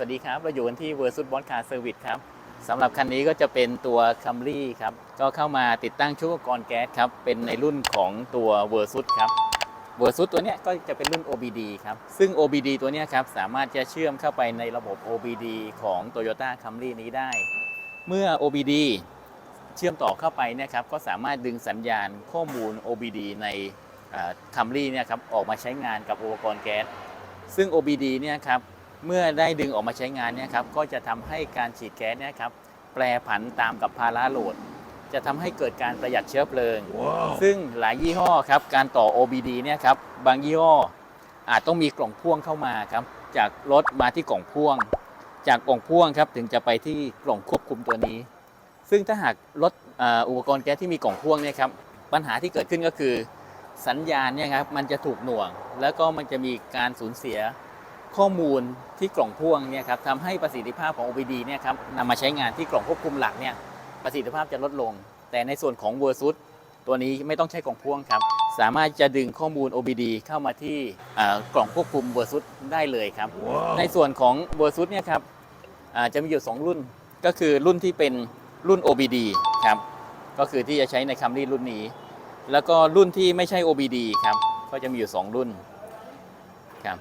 สวัสดีครับ เราอยู่กันที่ Versus b o n Car Service ครับสำหรับคันนี้ก็จะเป็นตัว Camry ครับ ก็เข้ามาติดตั้งชุดอุปกรณ์แก๊สครับ เป็นในรุ่นของตัว Versus ครับ Versus ตัวนี้ก็จะเป็นรุ่น OBD ครับ ซึ่ง OBD ตัวนี้ครับสามารถจะเชื่อมเข้าไปในระบบ OBD ของ Toyota Camry นี้ได้ เมื่อ OBD เชื่อมต่อเข้าไปเนี่ยครับ ก็สามารถดึงสัญญาณข้อมูล OBD ในคัมรี่เนี่ยครับออกมาใช้งานกับอุปกรณ์แก๊ส ซึ่ง OBD เนี่ยครับ เมื่อได้ดึงออกมาใช้งานเนี่ยครับก็จะทำให้การฉีดแก๊สเนี่ยครับแปรผันตามกับภาระโหลด จะทำให้เกิดการประหยัดเชื้อเพลิงซึ่งหลายยี่ห้อครับการต่อ OBD เนี่ยครับบางยี่ห้ออาจต้องมีกล่องพ่วงเข้ามาครับจากรถมาที่กล่องพ่วง จากกล่องพ่วงครับถึงจะไปที่กล่องควบคุมตัวนี้ ซึ่งถ้าหากรถเอ่ออุปกรณ์แก๊สที่มีกล่องพ่วงเนี่ยครับปัญหาที่เกิดขึ้นก็คือ สัญญาณเนี่ยครับมันจะถูกหน่วง แล้วก็มันจะมีการสูญเสีย ข้อมูลที่กล่องพ่วงเนี่ยครับทำให้ประสิทธิภาพของ OBD เนี่ยครับนำมาใช้งานที่กล่องควบคุมหลักเนี่ยประสิทธิภาพจะลดลง แต่ในส่วนของ Versus ตัวนี้ไม่ต้องใช้กล่องพ่วงครับ สามารถจะดึงข้อมูล OBD เข้ามาที่กล่องควบคุม Versus ได้เลยครับในส่วนของ Versus เนี่ยครับจะมีอยู่ 2 รุ่นก็คือรุ่นที่เป็นรุ่น OBD ครับก็คือที่จะใช้ใน Camry รุ่นนี้ แล้วก็รุ่นที่ไม่ใช่ OBD ครับก็จะมีอยู่ 2 รุ่นครับ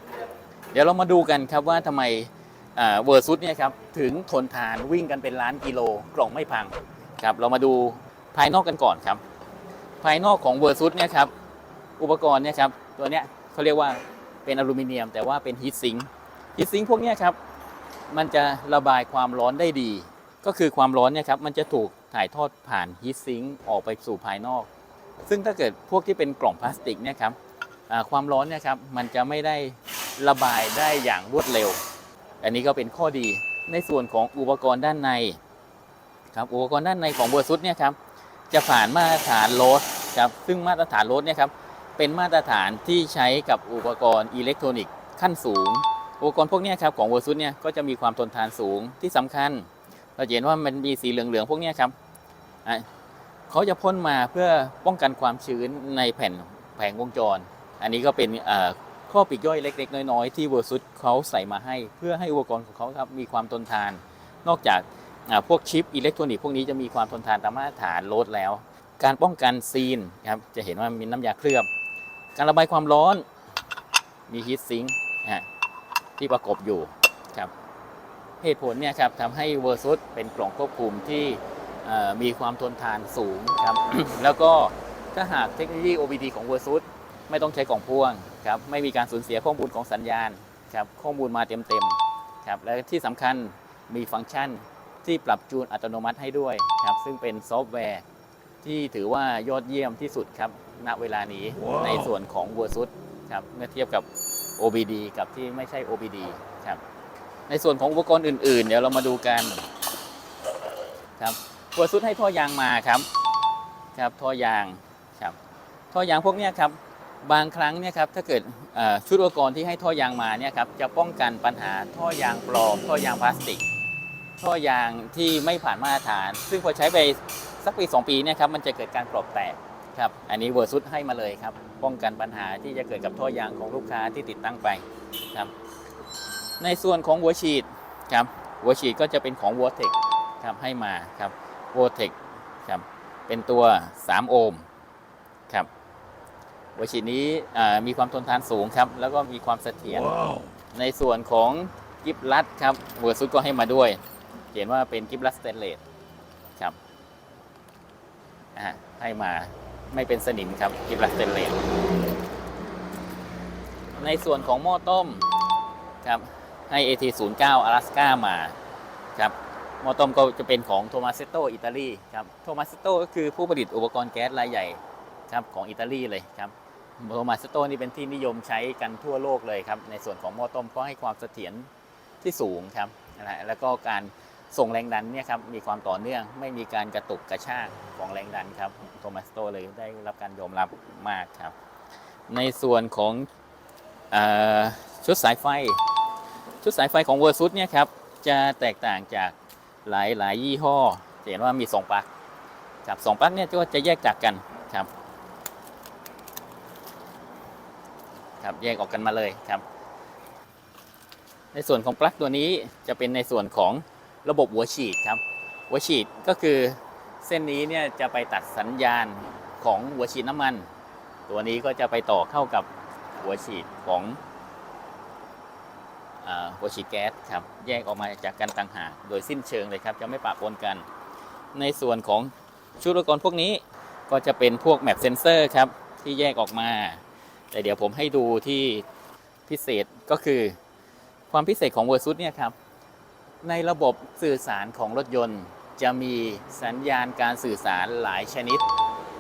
เดี๋ยวเรามาดูกันครับว่าทำไมเวอร์ซุสเนี่ยครับถึงทนทานวิ่งกันเป็นล้านกิโลกล่องไม่พังครับเรามาดูภายนอกกันก่อนครับ ภายนอกของเวอร์ซุสเนี่ยครับอุปกรณ์เนี่ยครับตัวเนี้ยเขาเรียกว่าเป็นอลูมิเนียม แต่ว่าเป็นฮีทซิงค์ฮีทซิงค์พวกเนี้ยครับมันจะระบายความร้อนได้ดี ก็คือความร้อนเนี่ยครับมันจะถูกถ่ายทอดผ่านฮีทซิงค์ออกไปสู่ภายนอก ซึ่งถ้าเกิดพวกที่เป็นกล่องพลาสติกเนี่ยครับความร้อนเนี่ยครับมันจะไม่ได้ ระบายได้อย่างรวดเร็ว อันนี้ก็เป็นข้อดีในส่วนของอุปกรณ์ด้านในครับอุปกรณ์ด้านในของเวอร์ซุสเนี่ยครับจะผ่านมาตรฐานโรสครับซึ่งมาตรฐานโรสเนี่ยครับเป็นมาตรฐานที่ใช้กับอุปกรณ์อิเล็กทรอนิกส์ขั้นสูง อุปกรณ์พวกนี้ครับของเวอร์ซุสเนี่ยก็จะมีความทนทานสูงที่สำคัญ เราเห็นว่ามันมีสีเหลืองๆพวกนี้ครับเขาจะพ่นมาเพื่อป้องกันความชื้นในแผ่นแผงวงจร อันนี้ก็เป็น ข้อปีกย่อยเล็ก ๆ น้อย ๆ ที่เวอร์ซุสเขาใส่มาให้ เพื่อให้อุปกรณ์ของเขาครับมีความทนทาน นอกจากพวกชิปอิเล็กทรอนิกส์พวกนี้จะมีความทนทานตามมาตรฐานโลดแล้ว การป้องกันซีนครับจะเห็นว่ามีน้ำยาเคลือบ การระบายความร้อนมีฮีทซิงค์ที่ประกบอยู่ครับเหตุผลเนี่ยครับทำให้เวอร์ซุสเป็นกล่องควบคุมที่มีความทนทานสูงครับ แล้วก็ถ้าหากเทคโนโลยี OBD ของเวอร์ซุสไม่ต้องใช้กล่องพ่วง ครับไม่มีการสูญเสียข้อมูลของสัญญาณครับข้อมูลมาเต็มๆครับและที่สำคัญมีฟังก์ชันที่ปรับจูนอัตโนมัติให้ด้วยครับซึ่งเป็นซอฟต์แวร์ที่ถือว่ายอดเยี่ยมที่สุดครับณเวลานี้ว้าวในส่วนของ Versus ครับเมื่อเทียบกับ OBD กับที่ไม่ใช่ OBD ครับในส่วนของอุปกรณ์อื่น ๆ เดี๋ยวเรามาดูกันครับ Versus ให้ท่อยางมาครับครับท่อยางครับท่อยางพวกเนี้ยครับ บางครั้งเนี่ยครับถ้าเกิดชุดอุปกรณ์ที่ให้ท่อยางมาเนี่ยครับจะป้องกันปัญหาท่อยางปลอมท่อยางพลาสติก ท่อยางที่ไม่ผ่านมาตรฐาน ซึ่งพอใช้ไปสักปี 2 ปีเนี่ยครับมันจะเกิดการกรอบแตกครับอันนี้เวอร์ซุสให้มาเลยครับ ป้องกันปัญหาที่จะเกิดกับท่อยางของลูกค้าที่ติดตั้งไปครับในส่วนของหัวฉีดครับหัวฉีดก็จะเป็นของ v o t e c ครับให้มาครับ v o t e c ครับเป็นตัว 3 โอห์ม หัวฉีดนี้อ่ามีความทนทานสูงครับ แล้วก็มีความเสถียร Wow. ในส่วนของกิฟลัดครับเวอร์ซุสก็ให้มาด้วย เขียนว่าเป็นกิฟลัดสเตนเลสครับอ่าให้มาไม่เป็นสนิมครับกิฟลัดสเตนเลสในส่วนของหม้อต้มครับให้ AT09 Alaska มาครับหม้อต้มก็จะเป็นของโทมัสเซโตอิตาลีครับโทมัสเซโตก็คือผู้ผลิตอุปกรณ์แก๊สรายใหญ่ครับของอิตาลีเลยครับ โทมัสโตนี่เป็นที่นิยมใช้กันทั่วโลกเลยครับ ในส่วนของหม้อต้มก็ให้ความเสถียรที่สูงครับนะแล้วก็การส่งแรงดันเนี่ยครับมีความต่อเนื่องไม่มีการกระตุกกระชากของแรงดันครับโทมัสโตเลยได้รับการยอมรับมากครับ ในส่วนของอชุดสายไฟ ชุดสายไฟของเวอร์ซุสเนี่ยครับจะแตกต่างจากหลายหลายยี่ห้อจะเห็นว่ามีสองปลั๊กครับสองปลั๊กเนี่ยก็จะแยกจากกันครับ ครับแยกออกกันมาเลยครับ ในส่วนของปลั๊กตัวนี้จะเป็นในส่วนของระบบหัวฉีดครับหัวฉีดก็คือเส้นนี้เนี่ยจะไปตัดสัญญาณของหัวฉีดน้ำมัน ตัวนี้ก็จะไปต่อเข้ากับหัวฉีดของหัวฉีดแก๊สครับแยกออกมาจากกันต่างหากโดยสิ้นเชิงเลยครับ จะไม่ปะปนกัน ในส่วนของชุดอุปกรณ์พวกนี้ก็จะเป็นพวกแมปเซนเซอร์ครับที่แยกออกมา แต่เดี๋ยวผมให้ดูที่พิเศษก็คือความพิเศษของ Versus เนี่ยครับ ในระบบสื่อสารของรถยนต์ จะมีสัญญาณการสื่อสารหลายชนิด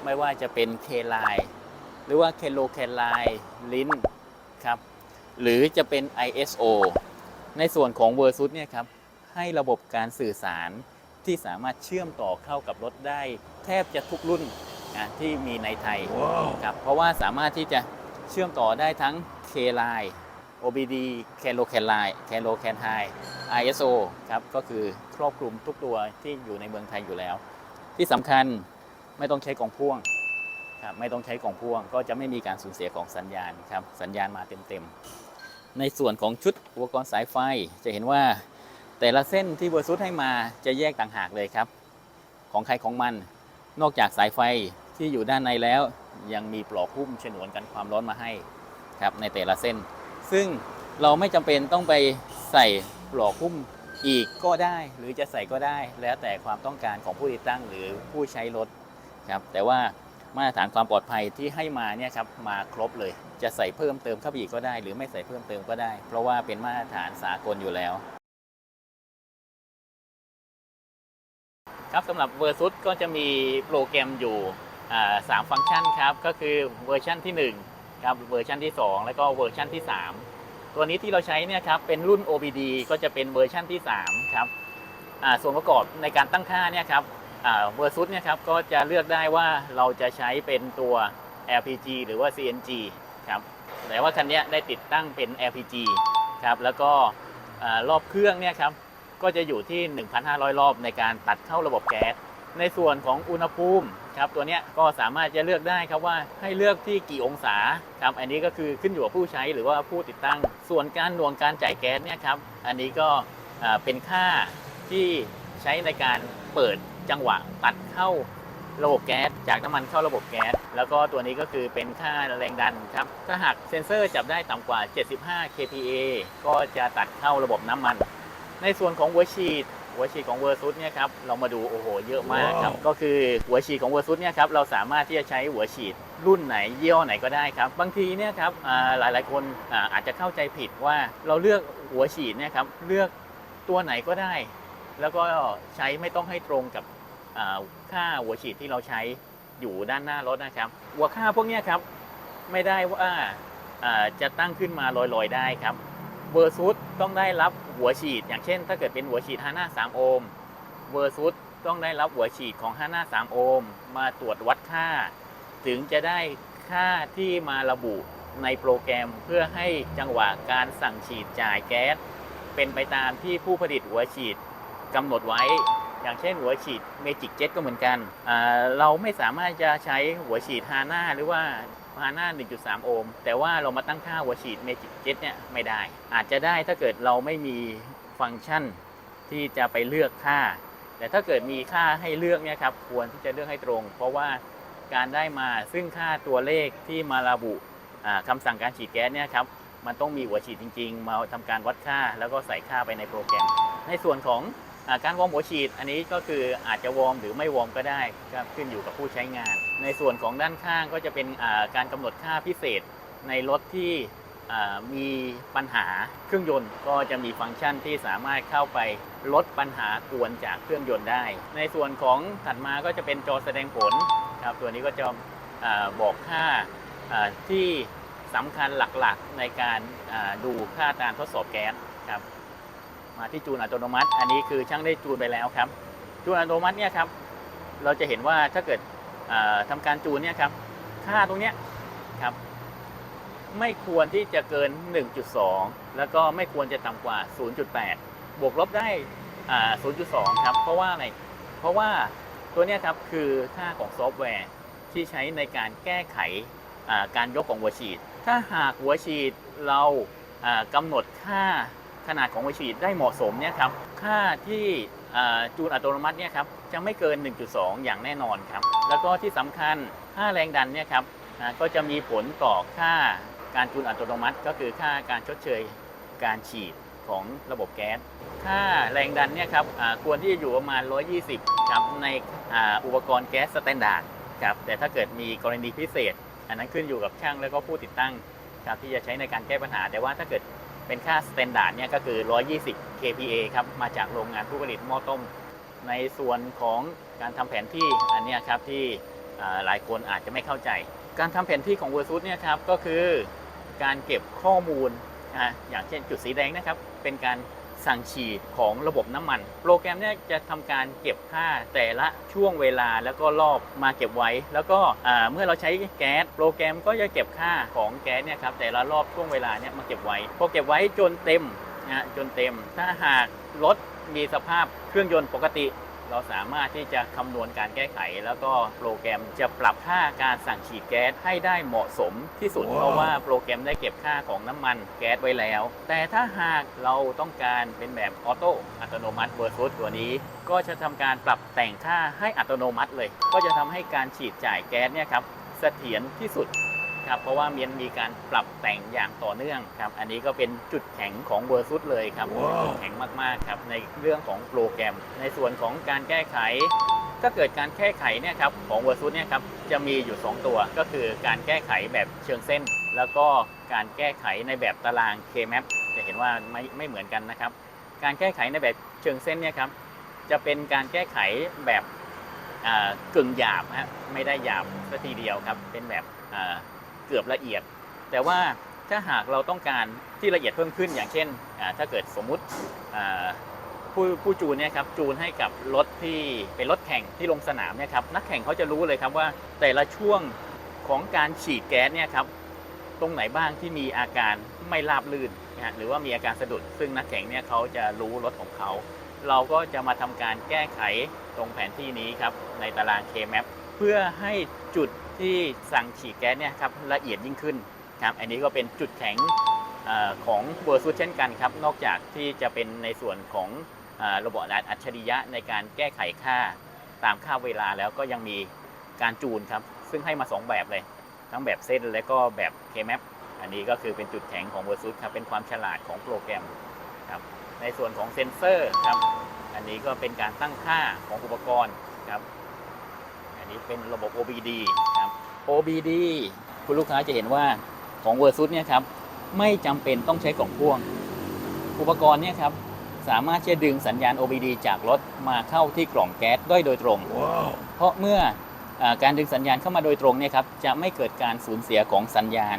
ไม่ว่าจะเป็น K-Line หรือว่า k l o c a Line ลิ้นครับหรือจะเป็น ISO ในส่วนของ Versus เนี่ยครับให้ระบบการสื่อสารที่สามารถเชื่อมต่อเข้ากับรถได้ แทบจะทุกรุ่นอะที่มีในไทยครับเพราะว่าสามารถที่จะ เชื่อมต่อได้ทั้ง K-Line OBD c a l o c a Line c a l o c a High ISO ครับ ก็คือครอบคลุมทุกตัวที่อยู่ในเมืองไทยอยู่แล้ว ที่สำคัญไม่ต้องใช้กล่องพ่วงครับไม่ต้องใช้กล่องพ่วง ก็จะไม่มีการสูญเสียของสัญญาณครับ สัญญาณมาเต็มๆ ในส่วนของชุดอุปกรณ์สายไฟจะเห็นว่า แต่ละเส้นที่เวอร์ซุสให้มาจะแยกต่างหากเลยครับ ของใครของมัน นอกจากสายไฟที่อยู่ด้านในแล้ว ยังมีปลอกหุ้มฉนวนกันความร้อนมาให้ครับในแต่ละเส้น ซึ่งเราไม่จำเป็นต้องไปใส่ปลอกหุ้มอีกก็ได้หรือจะใส่ก็ได้ แล้วแต่ความต้องการของผู้ติดตั้งหรือผู้ใช้รถครับแต่ว่ามาตรฐานความปลอดภัยที่ให้มาเนี่ยครับมาครบเลย จะใส่เพิ่มเติมเข้าไปอีกก็ได้ หรือไม่ใส่เพิ่มเติมก็ได้ เพราะว่าเป็นมาตรฐานสากลอยู่แล้ว ครับสำหรับ Versus ก็จะมีโปรแกรมอยู่ สามฟังก์ชันครับ ก็คือเวอร์ชันที่1ครับเวอร์ชันที่ 2 แล้วก็เวอร์ชันที่ 3 ตัวนี้ที่เราใช้เนี่ยครับเป็นรุ่น OBD ก็จะเป็นเวอร์ชันที่ 3 ครับส่วนประกอบในการตั้งค่าเนี่ยครับเวอร์ซุสเนี่ยครับก็จะเลือกได้ว่าเราจะใช้เป็นตัว LPG หรือว่า CNG ครับแต่ว่าคันนี้ได้ติดตั้งเป็น LPG ครับแล้วก็รอบเครื่องเนี่ยครับก็จะอยู่ที่ 1,500 รอบในการตัดเข้าระบบแก๊สในส่วนของอุณหภูมิ ครับตัวนี้ก็สามารถจะเลือกได้ครับว่าให้เลือกที่กี่องศาครับอันนี้ก็คือขึ้นอยู่กับผู้ใช้หรือว่าผู้ติดตั้ง ส่วนการหน่วงการจ่ายแก๊สเนี่ยครับอันนี้ก็เป็นค่าที่ใช้ในการเปิดจังหวะตัดเข้าระบบแก๊สจากน้ำมันเข้าระบบแก๊สแล้วก็ตัวนี้ก็คือเป็นค่าแรงดันครับถ้าหากเซ็นเซอร์จับได้ต่ำกว่า 75 kPa ก็จะตัดเข้าระบบน้ำมัน ในส่วนของหัวฉีด หัวฉีดของเวอร์ซุสเนี่ยครับเรามาดูโอ้โหเยอะมากครับ ก็คือหัวฉีดของเวอร์ซุสเนี่ยครับเราสามารถที่จะใช้หัวฉีดรุ่นไหนยี่ห้อไหนก็ได้ครับ บางทีเนี่ยครับอ่าหลายๆคนอ่าอาจจะเข้าใจผิดว่าเราเลือกหัวฉีดเนี่ยครับเลือกตัวไหนก็ได้ แล้วก็ใช้ไม่ต้องให้ตรงกับอ่าค่าหัวฉีดที่เราใช้อยู่ด้านหน้ารถนะครับ หัวค่าพวกเนี้ยครับไม่ได้ว่าอ่าจะตั้งขึ้นมาลอยๆได้ครับเวอร์ซุสต้องได้รับ หัวฉีด อย่างเช่น ถ้าเกิดเป็นหัวฉีดฮาน่า3โอห์มเวอร์ซุสต้องได้รับหัวฉีดของฮาน่า3โอห์มมาตรวจวัดค่า ถึงจะได้ค่าที่มาระบุในโปรแกรมเพื่อให้จังหวะการสั่งฉีดจ่ายแก๊ส เป็นไปตามที่ผู้ผลิตหัวฉีดกำหนดไว้ อย่างเช่นหัวฉีดเมจิกเจ็ตก็เหมือนกัน เราไม่สามารถจะใช้หัวฉีดฮาน่าหรือว่า ฮาน่า1.3 โอห์ม แต่ว่าเรามาตั้งค่าหัวฉีดเมจิกเจ็ตเนี่ยไม่ได้ อาจจะได้ถ้าเกิดเราไม่มีฟังก์ชันที่จะไปเลือกค่า แต่ถ้าเกิดมีค่าให้เลือกเนี่ยครับควรที่จะเลือกให้ตรง เพราะว่าการได้มาซึ่งค่าตัวเลขที่มาระบุอ่าคำสั่งการฉีดแก๊สเนี่ยครับมันต้องมีหัวฉีดจริง ๆ มาทำการวัดค่า แล้วก็ใส่ค่าไปในโปรแกรม ในส่วนของ การวอร์มหัวฉีดอันนี้ก็คืออาจจะวอร์มหรือไม่วอร์มก็ได้ครับขึ้นอยู่กับผู้ใช้งาน ในส่วนของด้านข้างก็จะเป็นการกำหนดค่าพิเศษในรถที่มีปัญหาเครื่องยนต์ก็จะมีฟังก์ชันที่สามารถเข้าไปลดปัญหากวนจากเครื่องยนต์ได้ ในส่วนของถัดมาก็จะเป็นจอแสดงผลครับตัวนี้ก็จะบอกค่าที่สำคัญหลักๆในการดูค่าการทดสอบแก๊สครับ มาที่จูนอัตโนมัติ อันนี้คือช่างได้จูนไปแล้วครับ จูนอัตโนมัติเนี่ยครับ เราจะเห็นว่าถ้าเกิดอ่าทำการจูนเนี่ยครับ ค่าตรงเนี้ยครับ ไม่ควรที่จะเกิน 1.2 แล้วก็ไม่ควรจะต่ำกว่า 0.8 บวกลบได้ 0.2 ครับ เพราะว่าอะไร เพราะว่าตัวเนี้ยครับคือค่าของซอฟต์แวร์ที่ใช้ในการแก้ไขการยกของหัวฉีด ถ้าหากหัวฉีดเราอ่ากำหนดค่า ขนาดของหัวฉีดได้เหมาะสมเนี่ยครับค่าที่จูนอัตโนมัติเนี่ยครับจะไม่เกิน 1.2 อย่างแน่นอนครับแล้วก็ที่สำคัญค่าแรงดันเนี่ยครับก็จะมีผลต่อค่าการจูนอัตโนมัติ ก็คือค่าการชดเชยการฉีดของระบบแก๊ส ค่าแรงดันเนี่ยครับควรที่จะอยู่ประมาณ 120 ครับ ในออุปกรณ์แก๊สสแตนดาร์ดครับ แต่ถ้าเกิดมีกรณีพิเศษ อันนั้นขึ้นอยู่กับช่างแล้วก็ผู้ติดตั้งครับที่จะใช้ในการแก้ปัญหา แต่ว่าถ้าเกิด เป็นค่าสแตนดาร์ดเนี่ยก็คือ 120 kPa ครับ มาจากโรงงานผู้ผลิตหม้อต้ม ในส่วนของการทำแผนที่อันนี้ครับที่หลายคนอาจจะไม่เข้าใจ การทำแผนที่ของ v e r s u s เนี่ยครับก็คือการเก็บข้อมูลนะอย่างเช่นจุดสีแดงนะครับ เป็นการ สั่งฉีดของระบบน้ำมัน โปรแกรมเนี่ยจะทำการเก็บค่าแต่ละช่วงเวลาแล้วก็รอบมาเก็บไว้ แล้วก็เมื่อเราใช้แก๊สโปรแกรมก็จะเก็บค่าของแก๊สเนี่ยครับแต่ละรอบช่วงเวลาเนี่ยมาเก็บไว้พอเก็บไว้จนเต็มนะจนเต็ม ถ้าหากรถมีสภาพเครื่องยนต์ปกติ เราสามารถที่จะคำนวณการแก้ไข แล้วก็โปรแกรมจะปรับค่าการสั่งฉีดแก๊สให้ได้เหมาะสมที่สุด เพราะว่าโปรแกรมได้เก็บค่าของน้ำมันแก๊สไว้แล้ว แต่ถ้าหากเราต้องการเป็นแบบออโต้อัตโนมัติเวอร์ซุสตัวนี้ ก็จะทำการปรับแต่งค่าให้อัตโนมัติเลย ก็จะทำให้การฉีดจ่ายแก๊สเนี่ยครับเสถียรที่สุด ครับเพราะว่ามันมีการปรับแต่งอย่างต่อเนื่องครับอันนี้ก็เป็นจุดแข็งของเวอร์ซุสเลยครับจุดแข็งมากๆครับในเรื่องของโปรแกรม ในส่วนของการแก้ไข ถ้าเกิดการแก้ไขเนี่ยครับของเวอร์ซุสเนี่ยครับจะมีอยู่ 2 ตัวก็คือการแก้ไขแบบเชิงเส้น แล้วก็การแก้ไขในแบบตาราง K-map จะเห็นว่าไม่ไม่เหมือนกันนะครับ การแก้ไขในแบบเชิงเส้นเนี่ยครับจะเป็นการแก้ไขแบบอ่ากึ่งหยาบฮะไม่ได้หยาบสัทีเดียวครับ เป็นแบบอ่า เกือบละเอียด แต่ว่าถ้าหากเราต้องการที่ละเอียดเพิ่มขึ้นอย่างเช่น ถ้าเกิดสมมุติผู้ผู้จูนเนี่ยครับจูนให้กับรถที่เป็นรถแข่งที่ลงสนามเนี่ยครับนักแข่งเขาจะรู้เลยครับว่าแต่ละช่วงของการฉีดแก๊สเนี่ยครับตรงไหนบ้างที่มีอาการไม่ราบลื่นนะฮะหรือว่ามีอาการสะดุด ซึ่งนักแข่งเนี่ยเขาจะรู้รถของเขา เราก็จะมาทำการแก้ไขตรงแผนที่นี้ครับในตาราง K-map เพื่อให้จุด ที่สั่งฉีดแก๊สเนี่ยครับละเอียดยิ่งขึ้นครับอันนี้ก็เป็นจุดแข็งอของเวอร์ซูเช่นกันครับนอกจากที่จะเป็นในส่วนของอระบบอัจฉริยะในการแก้ไขค่าตามค่าเวลาแล้วก็ยังมีการจูนครับ ซึ่งให้มา 2 แบบเลย ทั้งแบบเส้นและก็แบบ K-map อันนี้ก็คือเป็นจุดแข็งของเวอร์ซูครับเป็นความฉลาดของโปรแกรมครับในส่วนของเซนเซอร์ครับอันนี้ก็เป็นการตั้งค่าของอุปกรณ์ครับอันนี้เป็นระบบ OBD OBD คุณลูกค้าจะเห็นว่าของ v e r s u s เนี่ยครับไม่จำเป็นต้องใช้กล่องพ่วง อุปกรณ์เนี่ยครับสามารถที่จะดึงสัญญาณ OBD จากรถมาเข้าที่กล่องแก๊สได้โดยตรงเพราะเมื่ออาการดึงสัญญาณเข้ามาโดยตรงเนี่ยครับจะไม่เกิดการสูญเสียของสัญญาณ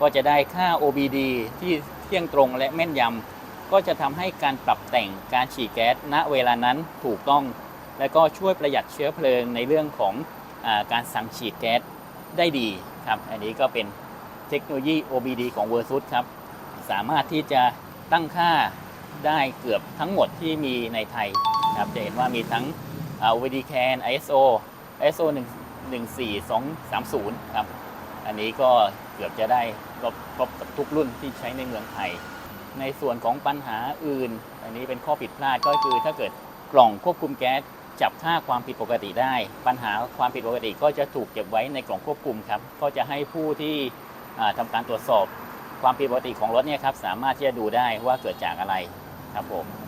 ก็จะได้ค่า OBD ที่เที่ยงตรงและแม่นยำก็จะทำให้การปรับแต่งการฉีดแก๊สณเวลานั้นถูกต้อง และก็ช่วยประหยัดเชื้อเพลิงในเรื่องของอาการสั่งฉีดแก๊ส ได้ดีครับ อันนี้ก็เป็นเทคโนโลยี OBD ของ v e r s u s ครับ สามารถที่จะตั้งค่าได้เกือบทั้งหมดที่มีในไทยครับจะเห็นว่ามีทั้ง OBD CAN ISO ISO 1 14230 ครับ อันนี้ก็เกือบจะได้ครบครบกับทุกรุ่นที่ใช้ในเมืองไทย ในส่วนของปัญหาอื่น อันนี้เป็นข้อผิดพลาดก็คือถ้าเกิดกล่องควบคุมแก๊ส จับค่าความผิดปกติได้ ปัญหาความผิดปกติก็จะถูกเก็บไว้ในกล่องควบคุมครับ ก็จะให้ผู้ที่ทำทำการตรวจสอบความผิดปกติของรถเนี่ยครับสามารถที่จะดูได้ว่าเกิดจากอะไรครับผม